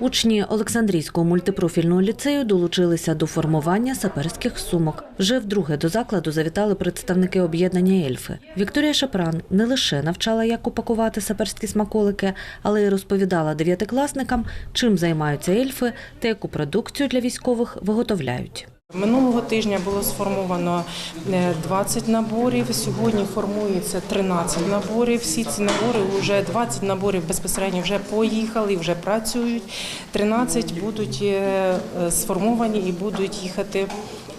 Учні Олександрійського мультипрофільного ліцею долучилися до формування саперських сумок. Вже вдруге до закладу завітали представники об'єднання Ельфи. Вікторія Шапран не лише навчала, як упакувати саперські смаколики, але й розповідала дев'ятикласникам, чим займаються ельфи та яку продукцію для військових виготовляють. Минулого тижня було сформовано е, 20 наборів. Сьогодні формується 13 наборів. Всі ці набори вже 20 наборів безпосередньо вже поїхали, вже працюють. 13 будуть е, е, сформовані і будуть їхати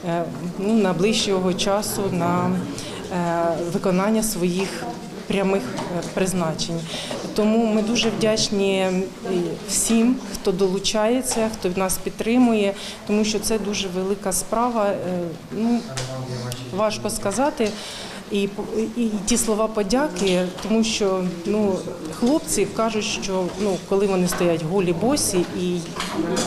е, ну, на ближчого часу на е, виконання своїх прямих е, призначень. Тому ми дуже вдячні е, всім, хто долучається, хто нас підтримує, тому що це дуже велика справа. Е, Ну, важко сказати. І, і, і ті слова подяки, тому що ну, хлопці кажуть, що ну, коли вони стоять голі босі, і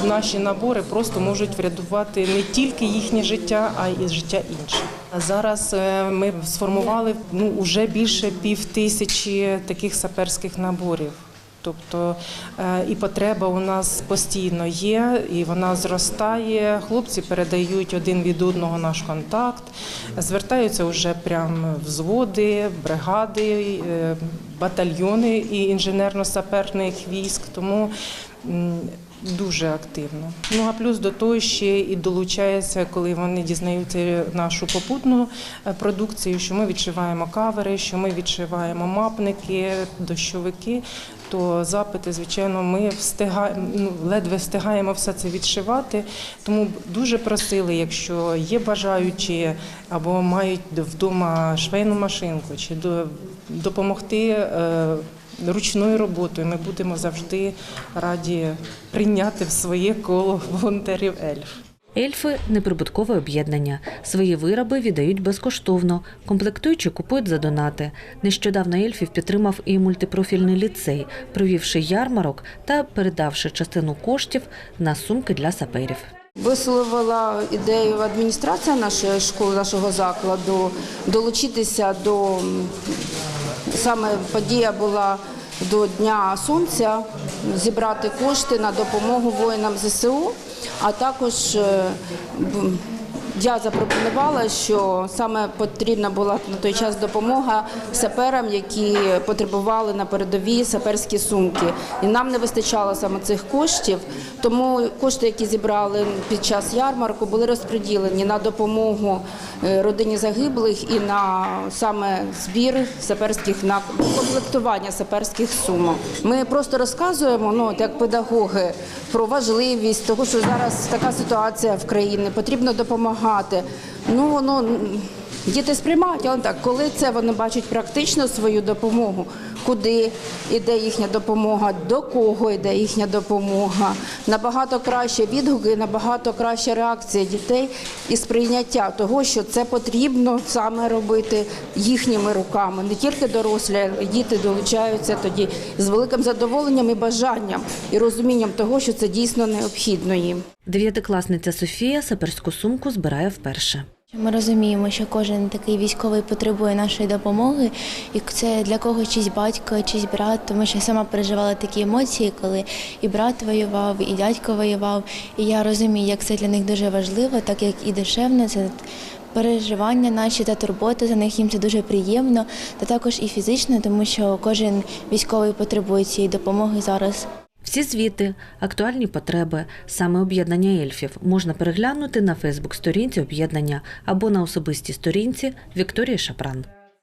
наші набори просто можуть врятувати не тільки їхнє життя, а й життя інших. Зараз е, ми сформували ну, вже більше пів тисячі таких саперських наборів. Тобто е, і потреба у нас постійно є, і вона зростає. Хлопці передають один від одного наш контакт, звертаються вже прямо взводи, бригади, е, батальйони і інженерно-саперних військ. Тому Дуже активно. Ну а плюс до того ще і долучається, коли вони дізнаються нашу попутну е, продукцію, що ми відшиваємо кавери, що ми відшиваємо мапники, дощовики. То запити, звичайно, ми встигаємо, ну, ледве встигаємо все це відшивати. Тому дуже просили, якщо є бажаючі або мають вдома швейну машинку, чи допомогти. Ручною роботою. Ми будемо завжди раді прийняти в своє коло волонтерів ельф. Ельфи неприбуткове об'єднання. Свої вироби віддають безкоштовно, комплектуючі купують за донати. Нещодавно ельфів підтримав і мультипрофільний ліцей, провівши ярмарок та передавши частину коштів на сумки для саперів. Висловила ідею адміністрація нашої школи, нашого закладу долучитися до саме подія була до Дня Сонця, зібрати кошти на допомогу воїнам ЗСУ, а також е, я запропонувала, що саме потрібна була на той час допомога саперам, які потребували на передовій саперські сумки. І нам не вистачало саме цих коштів, тому кошти, які зібрали під час ярмарку, були розподілені на допомогу е, родині загиблих і на саме збір саперських на комплектування саперських сумок. Ми просто розказуємо, ну як педагоги, про важливість того, що зараз така ситуація в країні, потрібно допомагати. Ну воно діти сприймають, але так, коли це вони бачать практично свою допомогу, куди йде їхня допомога, до кого йде їхня допомога, набагато краще відгуки, набагато краща реакція дітей і сприйняття того, що це потрібно саме робити їхніми руками. Не тільки дорослі, діти долучаються тоді з великим задоволенням і бажанням і розумінням того, що це дійсно необхідно їм. Дев'ятикласниця Софія саперську сумку збирає вперше. Ми розуміємо, що кожен такий військовий потребує нашої допомоги, і це для когось чийсь батько, чийсь брат, тому що я сама переживала такі емоції, коли і брат воював, і дядько воював. І я розумію, як це для них дуже важливо, так як і душевно, це переживання наші та турбота за них їм це дуже приємно, та також і фізично, тому що кожен військовий потребує цієї допомоги зараз. Всі звіти, актуальні потреби, саме об'єднання ельфів можна переглянути на Фейсбук-сторінці об'єднання або на особистій сторінці Вікторії Шапран.